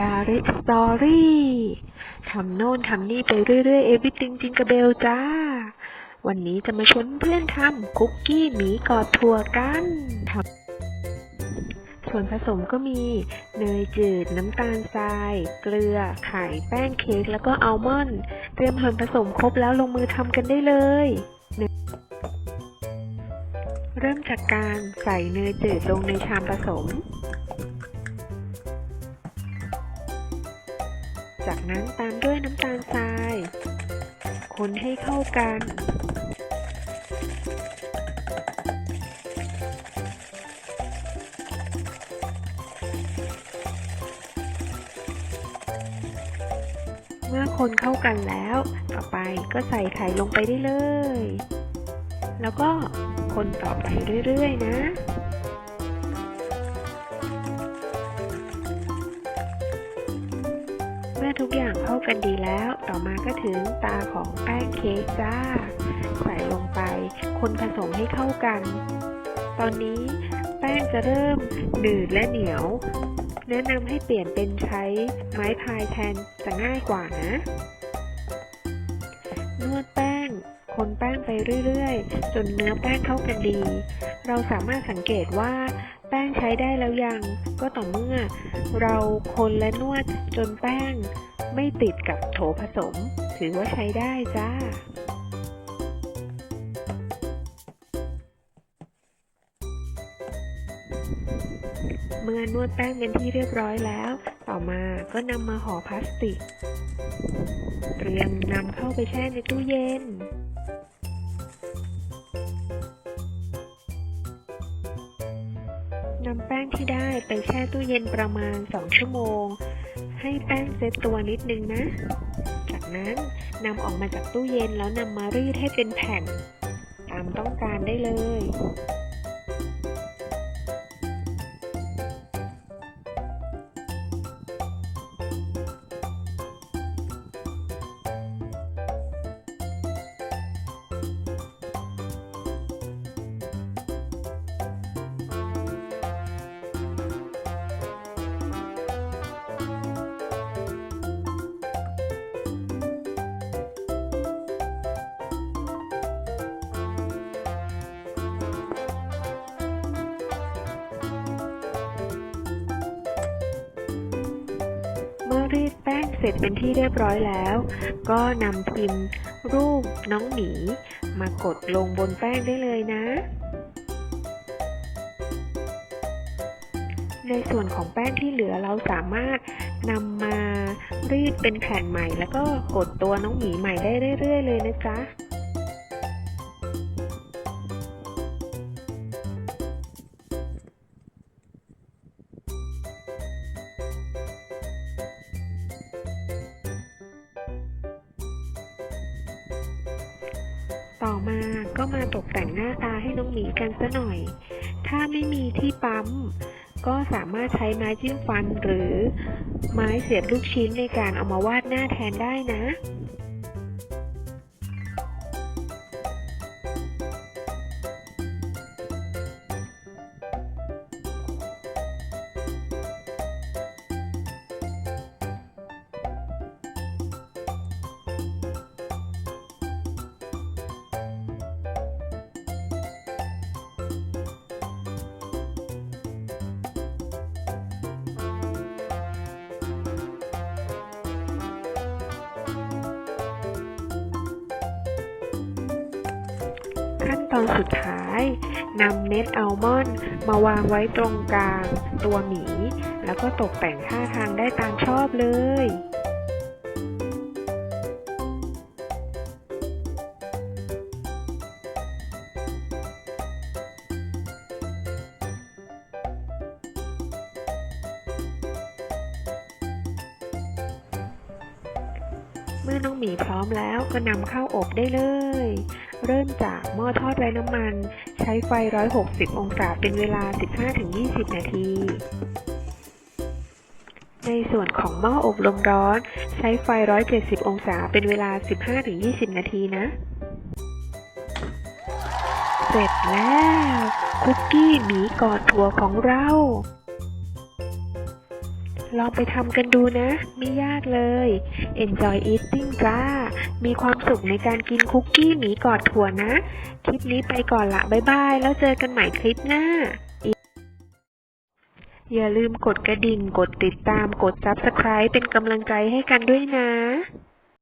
ดาริสตอรี่ทำโน่นทำนี่ไปเรื่อยๆ เอวิติงจิงกระเบลจ้า วันนี้จะมาชวนเพื่อนทำคุกกี้หมีกอดถั่วกันทำส่วนผสมก็มี เนยจืด น้ำตาลทราย เกลือ ไข่ แป้งเค้ก แล้วก็อัลมอนด์ เตรียมส่วนผสมครบแล้วลงมือทำกันได้เลยเริ่มจากการใส่เนยจืดลงในชามผสม จากนั้นตามด้วยน้ำตาลทราย คนให้เข้ากัน เมื่อคนเข้ากันแล้ว ต่อไปก็ใส่ไข่ลงไปได้เลย แล้วก็คนต่อไปเรื่อยๆนะ มื่อทุกอย่างเข้ากันดีแล้ว ต่อมาก็ถึงตาของแป้งเค้กจ้า ใส่ลงไป คนผสมให้เข้ากัน ตอนนี้แป้งจะเริ่มหนืดและเหนียว แนะนำให้เปลี่ยนเป็นใช้ไม้พายแทนจะง่ายกว่านะ นวดแป้ง คนแป้งไปเรื่อยๆ จนเนื้อแป้งเข้ากันดี เราสามารถสังเกตว่า ใช้ได้แล้วยังก็ต่อเมื่อ เราคนและนวดจนแป้ง ไม่ติดกับโถผสม ถือว่าใช้ได้จ้าเมื่อนวดแป้งเป็นที่เรียบร้อยแล้ว ต่อมาก็นำมาห่อพลาสติก เตรียมนำเข้าไปแช่ในตู้เย็น นำแป้งที่ได้ไปแช่ตู้เย็นประมาณ 2 ชั่วโมง ให้แป้งเซตตัวนิดนึงนะ จากนั้นนำออกมาจากตู้เย็นแล้วนำมารีดให้เป็นแผ่น ตามต้องการได้เลย มื่อรีดแป้งเสร็จเป็นที่เรียบร้อยแล้ว ก็นำพิมพ์รูปน้องหมี มากดลงบนแป้งได้เลยนะ ในส่วนของแป้งที่เหลือเราสามารถนำมารีดเป็นแผ่นใหม่ แล้วก็กดตัวน้องหมีใหม่ได้เรื่อยๆเลยนะจ๊ะ ก็มาตกแต่งหน้าตาให้น้องหมีกันซะหน่อย ถ้าไม่มีที่ปั๊ม ก็สามารถใช้ไม้จิ้มฟันหรือไม้เสียบลูกชิ้นในการเอามาวาดหน้าแทนได้นะ ขั้นตอนสุดท้ายนำเม็ดอัลมอนด์มาวางไว้ตรงกลาง ตัวหมี แล้วก็ตกแต่งท่าทางได้ตามชอบเลยเมื่อน้องหมีพร้อมแล้วก็นำเข้าอบได้เลย เริ่มจากหม้อทอดไร้น้ำมัน ใช้ไฟ 160 องศาเป็นเวลา 15-20 นาที ในส่วนของหม้ออบลมร้อน ใช้ไฟ 170 องศาเป็นเวลา 15-20 นาทีนะ เสร็จแล้ว คุกกี้หมีกอดถั่วของเรา ลองไปทำกันดูนะ ไม่ยากเลย Enjoy eating จ้า มีความสุขในการกินคุกกี้หมีกอดถั่วนะ คลิปนี้ไปก่อนละบ๊ายบาย แล้วเจอกันใหม่คลิปหน้า อย่าลืมกดกระดิ่ง กดติดตาม กด Subscribe เป็นกำลังใจให้กันด้วยนะ